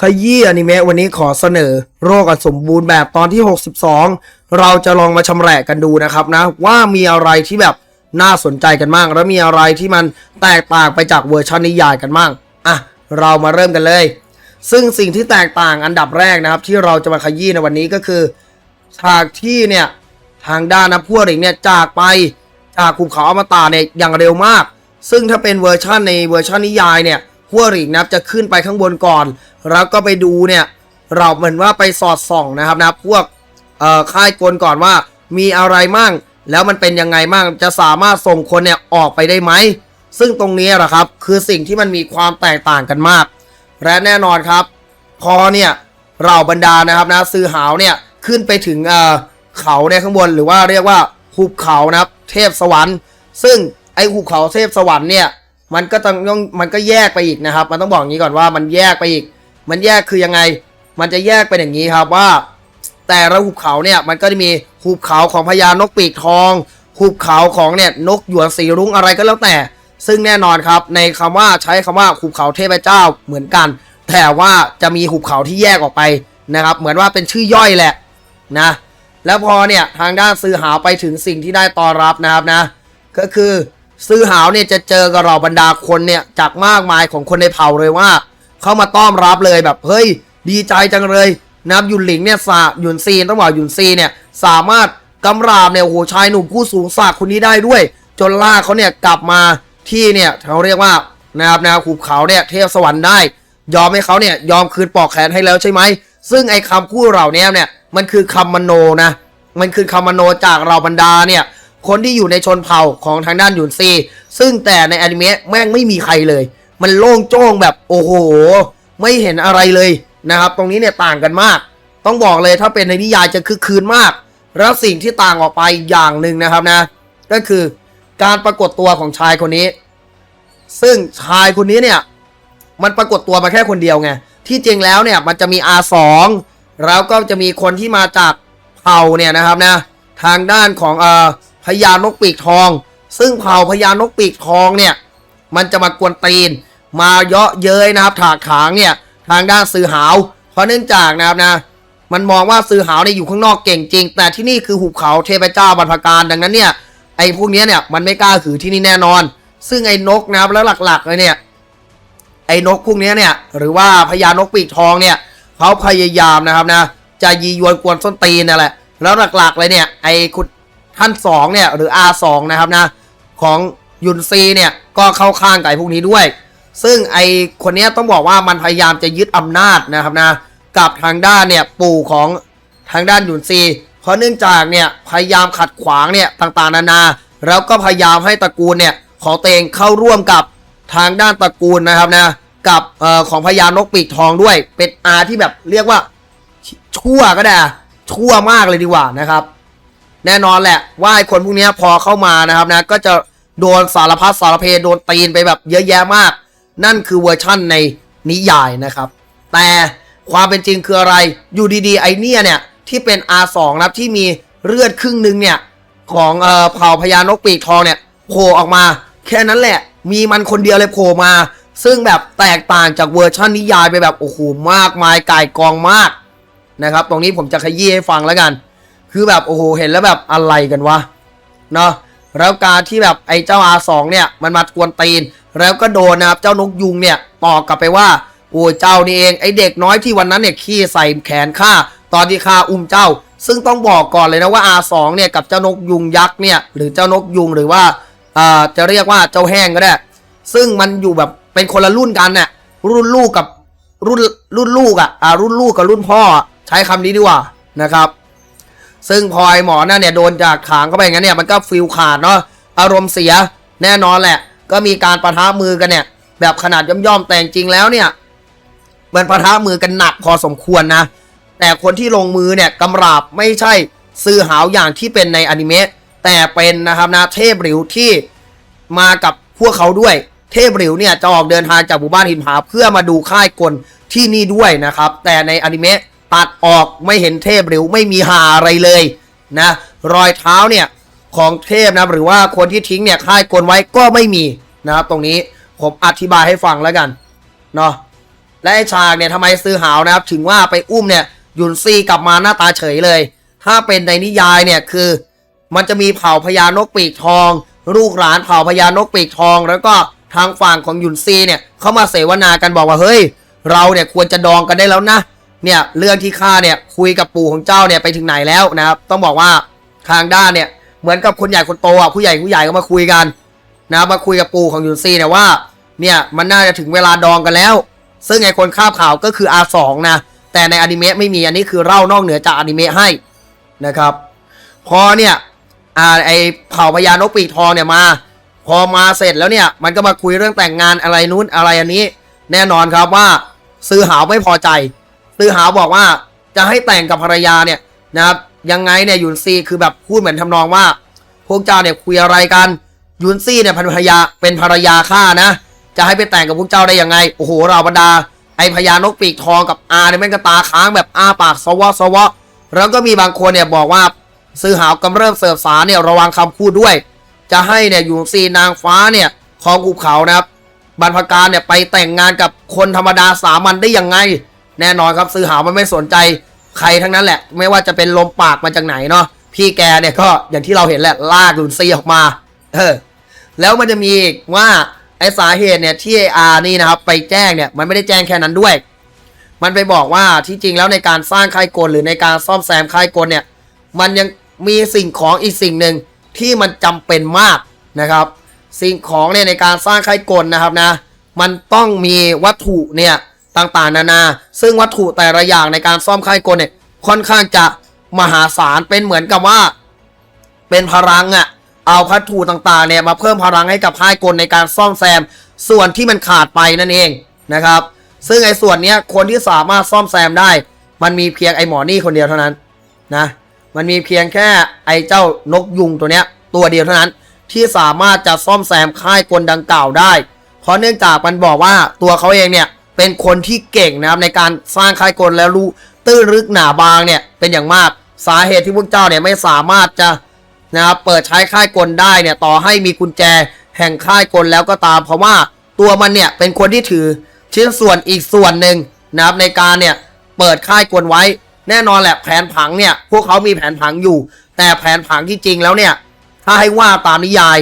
ขยี้อนิเมะวันนี้ขอเสนอ โรคอันสมบูรณ์แบบตอนที่ 62 เราจะลองมาชำแหละกันดูนะครับนะ ว่ามีอะไรที่แบบน่าสนใจกันบ้างแล้วมีอะไรที่มันแตกต่างไปจากเวอร์ชันนิยายกันบ้างอะเรามาเริ่มกันเลย ซึ่งสิ่งที่แตกต่างอันดับแรกนะครับ ที่เราจะมาขยี้ในวันนี้ก็คือฉากที่เนี่ยทางด้านนะพวกริงเนี่ยจากไปจากภูเขาอมตะเนี่ยอย่างเร็วมาก ซึ่งถ้าเป็นเวอร์ชันในเวอร์ชันนิยายเนี่ยพวกริงนะจะขึ้นไปข้างบนก่อน แล้วก็ไปดูเนี่ยเราเหมือนว่าไปสอดส่องนะครับนะพวกเอ่อค่ายกลก่อนว่ามีอะไรมั่ง แล้วมันเป็นยังไงมั่งจะสามารถส่งคนเนี่ยออกไปได้ไหม ซึ่งตรงนี้แหละครับคือสิ่งที่มันมีความแตกต่างกันมาก และแน่นอนครับ พอเนี่ยเราบรรดานะครับนะซื้อหาวเนี่ยขึ้นไปถึงเอ่อเขาเนี่ยข้างบนหรือว่าเรียกว่าหุบเขานะครับ เทพสวรรค์ ซึ่งไอหุบเขาเทพสวรรค์เนี่ยมันก็ต้องมันก็แยกไปอีกนะครับ มันต้องบอกงนี้ก่อนว่ามันแยกไปอีก มันแยกคือยังไง มันจะแยกเป็นอย่างนี้ครับว่า แต่ละหุบเขาเนี่ยมันก็จะมีหุบเขาของพญานกปีกทอง หุบเขาของเนี่ยนกหยวนสีรุ้งอะไรก็แล้วแต่ ซึ่งแน่นอนครับในคำว่าใช้คำว่าหุบเขาเทพเจ้าเหมือนกัน แต่ว่าจะมีหุบเขาที่แยกออกไปนะครับ เหมือนว่าเป็นชื่อย่อยแหละนะแล้วพอเนี่ยทางด้านซื้อหาวไปถึงสิ่งที่ได้ตอนรับนะครับนะ ก็คือซื้อหาวเนี่ยจะเจอกับเราบรรดาคนเนี่ยจากมากมายของคนในเผ่าเลยว่า เข้ามาต้อนรับเลยแบบเฮ้ยดีใจจังเลยนะครับหยุนหลิงเนี่ยสาหยุนซีต้องบอกหยุนซีเนี่ยสามารถกำราบเนี่ยโอ้โหชายหนุ่มผู้สูงศักดิ์คนนี้ได้ด้วย จนล่ากเขาเนี่ยกลับมาที่เนี่ยเขาเรียกว่านะครับนะขุบเขาเนี่ยเทพสวรรค์ได้ ยอมให้เขาเนี่ยยอมคืนปอกแขนให้แล้วใช่ไหมซึ่งไอ้คำพูดเหล่านี้เนี่ยมันคือคำมโนนะมันคือคำมโนจากเราบรรดาเนี่ยคนที่อยู่ในชนเผ่าของทางด้านหยุนซี ซึ่งแต่ในอนิเมะแม่งไม่มีใครเลย มันโล่งโจ้งแบบโอ้โห ไม่เห็นอะไรเลยนะครับ ตรงนี้เนี่ยต่างกันมาก ต้องบอกเลยถ้าเป็นในนิยายจะคือคืนมาก แล้วสิ่งที่ต่างออกไปอย่างหนึ่งนะครับนะ ก็คือการปรากฏตัวของชายคนนี้ ซึ่งชายคนนี้เนี่ยมันปรากฏตัวมาแค่คนเดียวไงที่จริงแล้วเนี่ยมันจะมี R2 แล้วก็จะมีคนที่มาจากเผ่าเนี่ยนะครับนะทางด้านของเอ่อพญานกปีกทอง ซึ่งเผ่าพญานกปีกทองเนี่ย มันจะมากวนตีน มาเยาะเย้ยนะครับ ถากถางเนี่ยทางด้านซื้อหาว เพราะเนื่องจากนะครับนะ มันมองว่าซื้อหาวเนี่ยอยู่ข้างนอกเก่งจริง แต่ที่นี่คือหุบเขาเทพเจ้าบรรพการดังนั้นเนี่ยไอ้พวกนี้เนี่ยมันไม่กล้าถือที่นี่แน่นอน ซึ่งไอ้นกนะครับแล้วหลักๆเลยเนี่ยไอ้นกพวกนี้เนี่ยหรือว่าพญานกปีกทองเนี่ยเขาพยายามนะครับนะจะยียวนกวนส้นตีนนั่นแหละแล้วหลักๆเลยเนี่ยไอ้คุณท่านสองเนี่ยหรือ R2 นะครับนะของยุนซีเนี่ยก็เข้าข้างกับไอ้พวกนี้ด้วย ซึ่งไอคนนี้ต้องบอกว่ามันพยายามจะยึดอำนาจนะครับนะกับทางด้านเนี่ยปู่ของทางด้านยุนซี เพราะเนื่องจากเนี่ยพยายามขัดขวางเนี่ยต่างๆ นานา แล้วก็พยายามให้ตระกูลเนี่ยของตัวเองเข้าร่วมกับทางด้านตระกูลนะครับนะกับออของพญานกปีกทองด้วย เป็นอาที่แบบเรียกว่าชั่วก็ได้ชั่วมากเลยดีกว่านะครับ แน่นอนแหละว่าไอ้คนพวกนี้พอเข้ามานะครับนะก็จะโดนสารพัดสารเพโดนตีนไปแบบเยอะแยะมาก นั่นคือเวอร์ชั่นในนิยายนะครับ แต่ความเป็นจริงคืออะไรอยู่ดีๆไอเนี่ยเนี่ยที่เป็น R2 นะครับที่มีเลือดครึ่งหนึ่งเนี่ยของเอ่อเผ่าพญานกปีกทองเนี่ยโผล่ออกมา แค่นั้นแหละ มีมันคนเดียวเลยโผล่มา ซึ่งแบบแตกต่างจากเวอร์ชันนิยายไปแบบโอ้โหมากมายกายกองมากนะครับ ตรงนี้ผมจะขยี้ให้ฟังแล้วกัน คือแบบโอ้โหเห็นแล้วแบบอะไรกันวะเนาะ แล้วการที่แบบไอ้เจ้า R2 เนี่ยมันมากวนตีน แล้วก็โดนนะครับเจ้านกยุงเนี่ยตอบกลับไปว่าโอ้เจ้านี่เองไอ้เด็กน้อยที่วันนั้นเนี่ยขี้ใส่แขนข้าตอนที่ข้าอุ้มเจ้า ซึ่งต้องบอกก่อนเลยนะว่า R2 เนี่ยกับเจ้านกยุงยักษ์เนี่ยหรือเจ้านกยุงหรือว่าอ่าจะเรียกว่าเจ้าแห้งก็ได้ ซึ่งมันอยู่แบบเป็นคนละรุ่นกันน่ะรุ่นลูกกับรุ่นรุ่นลูกอะอ่ารุ่นลูกกับรุ่นพ่อใช้คำนี้ดีกว่านะครับ ซึ่งพลอยหมอนั่นเนี่ยโดนจากขางเข้าไปอย่างนั้นเนี่ยมันก็ฟิลขาดเนาะอารมณ์เสียแน่นอนแหละ ก็มีการประทะมือกันเนี่ย แบบขนาดย่อมๆแต่จริงแล้วเนี่ยมันประทะมือกันหนักพอสมควรนะ แต่คนที่ลงมือเนี่ยกำราบไม่ใช่ซื้อหาวอย่างที่เป็นในอนิเมะแต่เป็นนะครับนะเทพหริวที่มากับพวกเขาด้วย เทพหริวเนี่ยจะออกเดินทางจากหมู่บ้านหินผาเพื่อมาดูค่ายกลที่นี่ด้วยนะครับ แต่ในอนิเมะ ตัดออกไม่เห็นเทพหริวไม่มีหาอะไรเลยนะรอยเท้าเนี่ยของเทพนะหรือว่าคนที่ทิ้งเนี่ยค่ายกลไว้ก็ไม่มีนะครับตรงนี้ผมอธิบายให้ฟังแล้วกันเนาะและไอ้ฉากเนี่ยทำไมซื้อหาวนะครับ ถึงว่าไปอุ้มเนี่ยยุนซีกลับมาหน้าตาเฉยเลย ถ้าเป็นในนิยายเนี่ยคือ มันจะมีเผ่าพญานกปีกทอง ลูกหลานเผ่าพญานกปีกทอง แล้วก็ทางฝั่งของยุนซีเนี่ยเข้ามาเสวนากันบอกว่าเฮ้ย เราเนี่ยควรจะดองกันได้แล้วนะ เนี่ยเรื่องที่ข้าเนี่ยคุยกับปู่ของเจ้าเนี่ยไปถึงไหนแล้วนะครับต้องบอกว่าทางด้านเนี่ยเหมือนกับคนใหญ่คนโตอะผู้ใหญ่ผู้ใหญ่ก็มาคุยกันนะมาคุยกับปู่ของยุนซีเนี่ยว่าเนี่ยมันน่าจะถึงเวลาดองกันแล้ว ซึ่งไอคนคาบข่าวก็คือ R2 นะแต่ในอนิเมะไม่มีอันนี้คือเล่านอกเหนือจากอนิเมะให้นะครับพอเนี่ยอ่าไอเผ่าพญานกปีกทองเนี่ยมา พอมาเสร็จแล้วเนี่ยมันก็มาคุยเรื่องแต่งงานอะไรนู้นอะไรอันนี้ แน่นอนครับว่าซื้อหาวไม่พอใจ ซื้อหาวบอกว่าจะให้แต่งกับภรรยาเนี่ยนะครับยังไงเนี่ยยุนซีคือแบบพูดเหมือนทำนองว่า พวกเจ้าเนี่ยคุยอะไรกันยุนซี่เนี่ยภรรยาเป็นภรรยาข้านะ จะให้ไปแต่งกับพวกเจ้าได้ยังไงโอ้โหเราบรรดา ไอพญานกปีกทองกับอาเนี่ยแม่งก็ตาค้างแบบอาปากสวะสวะแล้วก็มีบางคนเนี่ยบอกว่าซื้อหาวกำเริ่มเสิร์ฟสารเนี่ยระวังคำพูดด้วย จะให้เนี่ยยุนซีนางฟ้าเนี่ยของภูเขานะครับบรรพการเนี่ยไปแต่งงานกับคนธรรมดาสามัญได้ยังไง แน่นอนครับซื้อหาวมันไม่สนใจใครทั้งนั้นแหละ ไม่ว่าจะเป็นลมปากมาจากไหนเนาะพี่แกเนี่ยก็อย่างที่เราเห็นแหละลากลุนซีออกมาเออแล้วมันจะมีอีกว่าไอสาเหตุเนี่ยที่อานี่นะครับไปแจ้งเนี่ยมันไม่ได้แจ้งแค่นั้นด้วย มันไปบอกว่าที่จริงแล้วในการสร้างค่ายกลหรือในการซ่อมแซมค่ายกลเนี่ยมันยังมีสิ่งของอีกสิ่งหนึ่งที่มันจำเป็นมากนะครับ สิ่งของเนี่ยในการสร้างค่ายกลนะครับนะ มันต้องมีวัตถุเนี่ย ต่างๆ นานา ซึ่งวัตถุแต่ละอย่างในการซ่อมค่ายกลเนี่ยค่อนข้างจะมหาศาลเป็นเหมือนกับว่า เป็นพลังอะ่ะเอาวัตถุต่างๆเนี่ยมาเพิ่มพลังให้กับค่ายกลในการซ่อมแซม ส่วนที่มันขาดไปนั่นเองนะครับ ซึ่งไอ้ส่วนเนี้ยคนที่สามารถซ่อมแซมได้ มันมีเพียงไอ้หมอนี่คนเดียวเท่านั้นนะ มันมีเพียงแค่ไอ้เจ้านกยุงตัวเนี้ยตัวเดียวเท่านั้นที่สามารถจะซ่อมแซมค่ายกลดังกล่าวได้ เพราะเนื่องจากมันบอกว่าตัวเขาเองเนี่ย เป็นคนที่เก่งนะครับในการสร้างค่ายกลแล้วรู้ตื้นลึกหนาบางเนี่ยเป็นอย่างมากสาเหตุที่พวกเจ้าเนี่ยไม่สามารถจะนะครับเปิดใช้ค่ายกลได้เนี่ยต่อให้มีกุญแจแห่งค่ายกลแล้วก็ตาม เพราะว่าตัวมันเนี่ยเป็นคนที่ถือชิ้นส่วนอีกส่วนหนึ่งนะครับในการเนี่ยเปิดค่ายกลไว้ แน่นอนแหละแผนผังเนี่ยพวกเขามีแผนผังอยู่ แต่แผนผังที่จริงแล้วเนี่ยถ้าให้ว่าตามนิยาย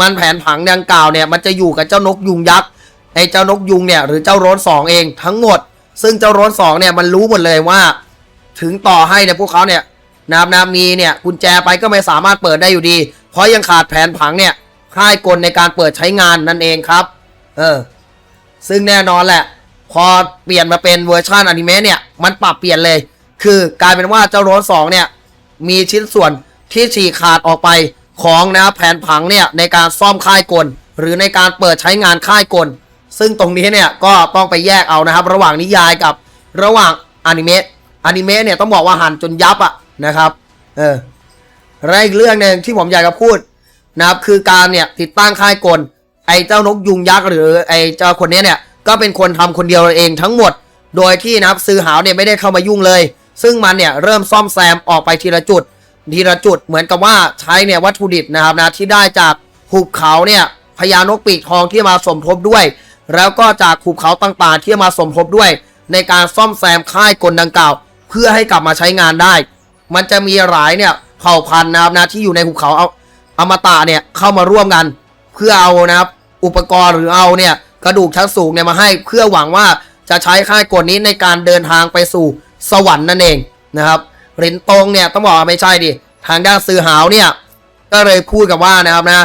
มันแผนผังดังกล่าวเนี่ยมันจะอยู่กับเจ้านกยุงยักษ์ ไอ้เจ้านกยุงเนี่ยหรือเจ้าโรสสองเองทั้งหมด ซึ่งเจ้าโรสสองเนี่ยมันรู้หมดเลยว่า ถึงต่อให้เนี่ยพวกเขาเนี่ยนะครับนะมีเนี่ยกุญแจไปก็ไม่สามารถเปิดได้อยู่ดี เพราะยังขาดแผนผังเนี่ยค่ายกลในการเปิดใช้งานนั่นเองครับ เออ ซึ่งแน่นอนแหละ พอเปลี่ยนมาเป็นเวอร์ชันอนิเมะเนี่ยมันปรับเปลี่ยนเลย คือกลายเป็นว่าเจ้าโรสสองเนี่ยมีชิ้นส่วนที่ฉีกขาดออกไปของนะแผนผังเนี่ยในการซ่อมค่ายกล หรือในการเปิดใช้งานค่ายกล ซึ่งตรงนี้เนี่ยก็ต้องไปแยกเอานะครับ ระหว่างนิยายกับระหว่างอนิเมะอนิเมะเนี่ยต้องบอกว่าหันจนยับอะนะครับเออและอีกเรื่องหนึ่งที่ผมอยากจะพูดนะครับคือการเนี่ยติดตั้งค่ายกล ไอ้เจ้านกยุงยักษ์หรือไอ้เจ้าคนนี้เนี่ยก็เป็นคนทำคนเดียวเองทั้งหมด โดยที่นะครับซื้อหาวเนี่ยไม่ได้เข้ามายุ่งเลย ซึ่งมันเนี่ยเริ่มซ่อมแซมออกไปทีละจุด ทีละจุดเหมือนกับว่าใช้เนี่ยวัตถุดิบนะครับนะที่ได้จากหุบเขาเนี่ยพญานกปีกทองที่มาสมทบด้วย แล้วก็จากหุบเขาต่างๆที่มาสมทบด้วย ในการซ่อมแซมค่ายกลดังกล่าว เพื่อให้กลับมาใช้งานได้ มันจะมีหลายเนี่ยเผ่าพันธุ์นะครับนะที่อยู่ในหุบเขาเอาอมตะเนี่ยเข้ามาร่วมกัน เพื่อเอานะครับอุปกรณ์หรือเอาเนี่ยกระดูกชั้นสูงเนี่ยมาให้เพื่อหวังว่าจะใช้ค่ายกลนี้ในการเดินทางไปสู่สวรรค์นั่นเองนะครับเหรินตงเนี่ยต้องบอกว่าไม่ใช่ดิทางด้านซื้อหาวเนี่ยก็เลยพูดกับว่านะครับนะ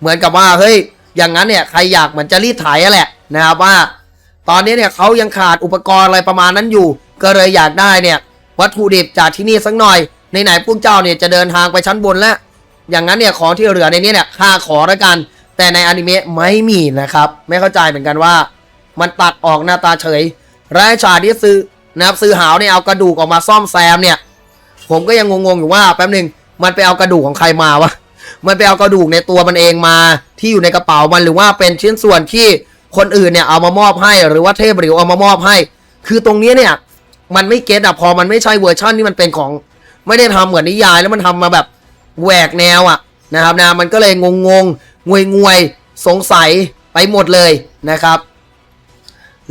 เหมือนกับว่าเฮ้ยอย่างนั้นเนี่ยใครอยากเหมือนจะรีดไถอะแหละ นะครับว่า ตอนนี้เนี่ยเขายังขาดอุปกรณ์อะไรประมาณนั้นอยู่ ก็เลยอยากได้เนี่ยวัตถุดิบจากที่นี่สักหน่อยในไหนพวกเจ้าเนี่ยจะเดินทางไปชั้นบนแล้ว อย่างนั้นเนี่ยของที่เหลือในนี้เนี่ยข้าขอแล้วกัน แต่ในอนิเมะไม่มีนะครับ ไม่เข้าใจเหมือนกันว่า มันตัดออกหน้าตาเฉยไอ้ฉากที่ซื้อนะครับซื้อหาวเนี่ยเอากระดูกออกมาซ่อมแซมเนี่ย ผมก็ยังงงๆอยู่ว่าแป๊บหนึ่งมันไปเอากระดูกของใครมาวะมันไปเอากระดูกในตัวมันเองมาที่อยู่ในกระเป๋ามันหรือว่าเป็นชิ้นส่วนที่ คนอื่นเนี่ยเอามามอบให้หรือว่าเทพหริวเอามามอบให้ คือตรงนี้เนี่ย มันไม่เก็ตอะพอมันไม่ใช่เวอร์ชั่นที่มันเป็นของ ไม่ได้ทำเหมือนนิยายแล้วมันทำมาแบบแหวกแนวอะนะครับนะมันก็เลยงงงงงวยงวยสงสัยไปหมดเลยนะครับ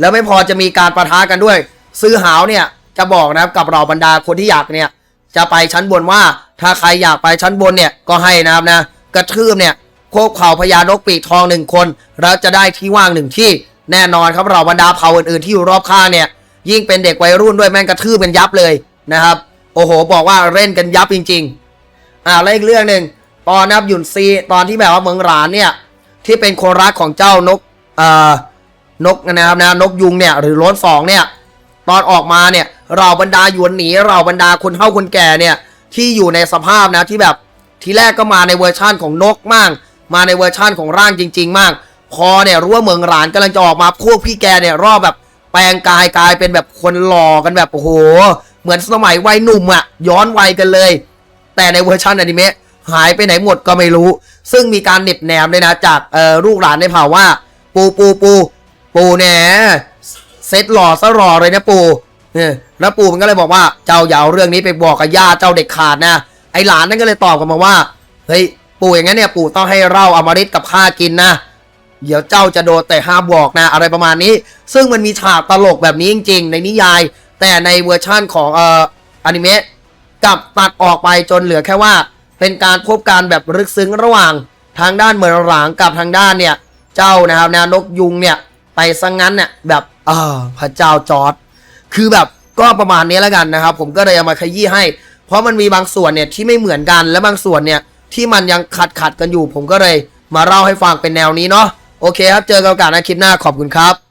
แล้วไม่พอจะมีการประทะกันด้วย ซื้อหาวเนี่ยจะบอกนะครับกับเราบรรดาคนที่อยากเนี่ย จะไปชั้นบนว่าถ้าใครอยากไปชั้นบนเนี่ยก็ให้นะครับนะกระทืบเนี่ย โคกเผ่าพญานกปีกทองหนึ่งคน แล้วจะได้ที่ว่างหนึ่งที่แน่นอนครับเราบรรดาเผ่าอื่นๆที่อยู่รอบข้างเนี่ย ยิ่งเป็นเด็กวัยรุ่นด้วยแม่งกระทืบเป็นยับเลยนะครับ โอ้โห บอกว่าเล่นกันยับจริง ๆ อ่าแล้วอีกเรื่องหนึ่งตอนนับหยุนซีตอนที่แบบว่าเมืองหลานเนี่ยที่เป็นคนรักของเจ้านกเอ่อนกนะครับนะนกยุงเนี่ยหรือล้นสองเนี่ยตอนออกมาเนี่ยเราบรรดาหยวนหนีเราบรรดาคนเฒ่าคนแก่เนี่ยที่อยู่ในสภาพนะที่แบบทีแรกก็มาในเวอร์ชั่นของนกมั่ง มาในเวอร์ชั่นของร่างจริง ๆ มาก พอเนี่ยรู้ว่าเมืองหลานกำลังจะออกมาพวกพี่แกเนี่ยรอบแบบแปลงกายกลายเป็นแบบคนหล่อกันแบบโอ้โห เหมือนสมัยวัยหนุ่มอะย้อนวัยกันเลย แต่ในเวอร์ชันอนิเมะหายไปไหนหมดก็ไม่รู้ ซึ่งมีการเน็บแนมเลยนะจากเอ่อลูกหลานในเผ่าว่า ปูปูปูปูเนี่ยเซ็ตหล่อซะหล่อเลยนะปูเนี่ยแล้วปูมันก็เลยบอกว่าเจ้าอย่าเอาเรื่องนี้ไปบอกกับย่าเจ้าเด็กขาดนะ ไอหลานนั่นก็เลยตอบกลับมาว่า เฮ้ย ปู่อย่างนั้นเนี่ยปู่ต้องให้เราอมฤตกับข้ากินนะ เดี๋ยวเจ้าจะโดนแต่ห้ามบอกนะ อะไรประมาณนี้ ซึ่งมันมีฉากตลกแบบนี้จริง ๆ ในนิยาย แต่ในเวอร์ชั่นของเอ่ออนิเมะกลับตัดออกไปจนเหลือแค่ว่า เป็นการพบการแบบลึกซึ้งระหว่างทางด้านเหมือนหลางกับทางด้านเนี่ย เจ้านะครับนะนกยุงเนี่ยไปซะงงั้นเนี่ยแบบเออพระเจ้าจอร์ดคือแบบก็ประมาณนี้แล้วกันนะครับ ผมก็เลยเอามาขยี้ให้ เพราะมันมีบางส่วนเนี่ยที่ไม่เหมือนกันและบางส่วนเนี่ย ที่มันยังขัดขัดกันอยู่ ผมก็เลยมาเล่าให้ฟังเป็นแนวนี้เนาะโอเคครับเจอกันโอกาสในคลิปหน้าขอบคุณครับ